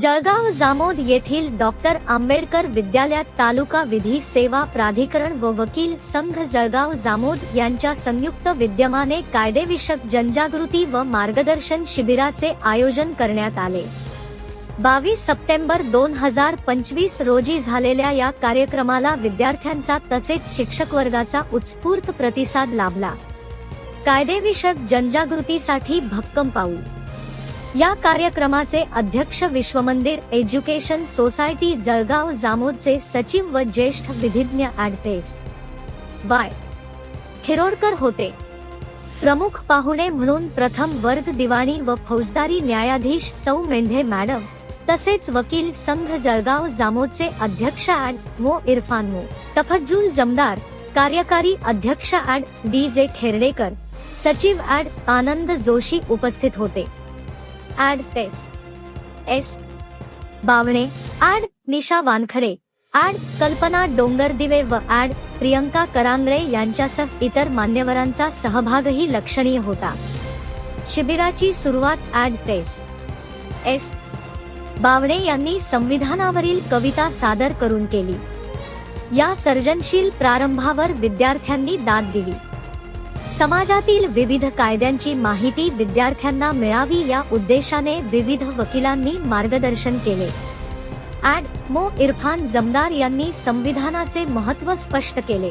जळगाव जामोद येथील डॉक्टर आंबेडकर विद्यालयात तालुका विधी सेवा प्राधिकरण व वकील संघ जळगाव जामोद यांच्या संयुक्त विद्यमाने कायदेविषयक जनजागृती व मार्गदर्शन शिबिराचे आयोजन करण्यात आले. बावीस सप्टेंबर दोन हजार पंचवीस रोजी झालेल्या या कार्यक्रमाला विद्यार्थ्यांचा तसेच शिक्षक वर्गाचा उत्स्फूर्त प्रतिसाद लाभला. कायदेविषयक जनजागृतीसाठी भक्कम पाऊल या कार्यक्रमाचे अध्यक्ष विश्वमंदिर एज्युकेशन सोसायटी जळगाव जामोदचे सचिव व ज्येष्ठ विधिज्ञ ऍडपेस बाय. खिरोडकर होते. प्रमुख पाहुणे म्हणून प्रथम वर्ग दिवाणी व फौजदारी न्यायाधीश सौ मेंढे मॅडम तसेच वकील संघ जळगाव जामोदचे अध्यक्ष ऍड मो. इरफान मो. तफज्जुल जमदार कार्यकारी अध्यक्ष ऍड डी जे खेर्डेकर सचिव ऍड आनंद जोशी उपस्थित होते. ॲड टेस S. Bawane ad Nisha Wankhede ad Kalpana Dongardive व ॲड प्रियंका करांगळे यांच्यासह इतर मान्यवरांचा सहभागही लक्षणीय होता. शिबिराची सुरुवात ॲड टेस एस. बावणे यांनी संविधानावरील कविता सादर करून केली. या सर्जनशील प्रारंभावर विद्यार्थ्यांनी दाद दिली. समाजातील विविध कायद्यांची माहिती विद्यार्थ्यांना मिळावी या उद्देशाने विविध वकिलांनी मार्गदर्शन केले. ऍड मो. इरफान जमदार यांनी संविधानाचे महत्त्व स्पष्ट केले.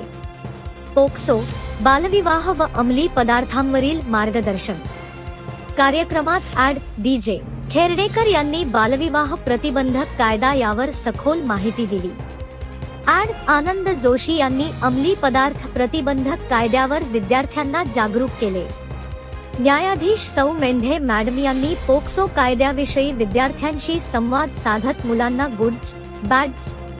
पोक्सो बालविवाह व अंमली पदार्थांवरील मार्गदर्शन. कार्यक्रमात ऍड डीजे खेर्डेकर यांनी बालविवाह प्रतिबंधक कायदा यावर सखोल माहिती दिली. ऍड आनंद जोशी यांनी अंमली पदार्थ प्रतिबंधक कायद्यावर विद्यार्थ्यांना जागरूक केले. न्यायाधीश सौ मेंढे मॅडम यांनी पोक्सो कायद्याविषयी विद्यार्थ्यांशी संवाद साधत मुलांना गुड बॅड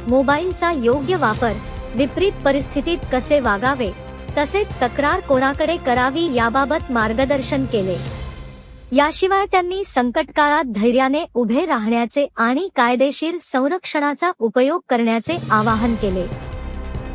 मोबाईलचा योग्य वापर विपरीत परिस्थितीत कसे वागावे तसेच तक्रार कोणाकडे करावी याबाबत मार्गदर्शन केले. याशिवाय त्यांनी संकटकाळात धैर्याने उभे राहण्याचे आणि कायदेशीर संरक्षणाचा उपयोग करण्याचे आवाहन केले.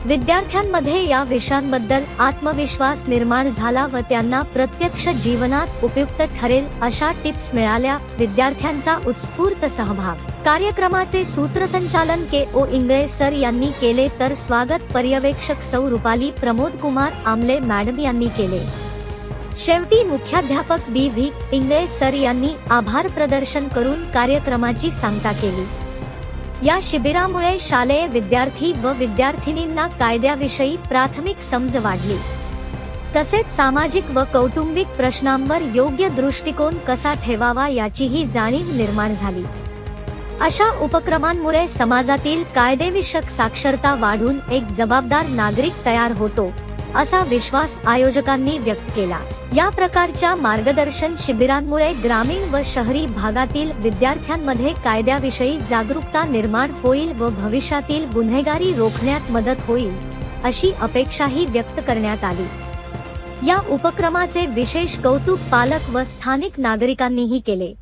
विद्यार्थ्यांमध्ये या विषयांबद्दल आत्मविश्वास निर्माण झाला व त्यांना प्रत्यक्ष जीवनात उपयुक्त ठरेल अशा टिप्स मिळाल्या. विद्यार्थ्यांचा उत्स्फूर्त सहभाग. कार्यक्रमाचे सूत्रसंचालन के. ओ. इंगळे सर यांनी केले तर स्वागत पर्यवेक्षक सौ. रुपाली प्रमोद कुमार आमले मॅडम यांनी केले. शेवटी मुख्याध्यापक डी व्ही इंगळे सर यांनी आभार प्रदर्शन करून कार्यक्रमाची सांगता केली. या शिबिरामुळे शालेय विद्यार्थी व विद्यार्थिनींना कायद्याविषयी प्राथमिक समज वाढली. तसेच सामाजिक व कौटुंबिक प्रश्नांवर योग्य दृष्टिकोन कसा ठेवावा याचीही जाणीव निर्माण झाली. अशा उपक्रमांमुळे समाजातील कायदेविषयक साक्षरता वाढून एक जबाबदार नागरिक तयार होतो. असा विश्वास आयोजकांनी व्यक्त केला. या प्रकारच्या मार्गदर्शन शिबिरांमुळे ग्रामीण व शहरी भागातील विद्यार्थ्यांमध्ये कायद्याविषयी जागरूकता निर्माण होईल व भविष्यातील गुन्हेगारी रोखण्यात मदत होईल अशी अपेक्षाही व्यक्त करण्यात आली. या उपक्रमाचे विशेष कौतुक पालक व स्थानिक नागरिकांनीही केले.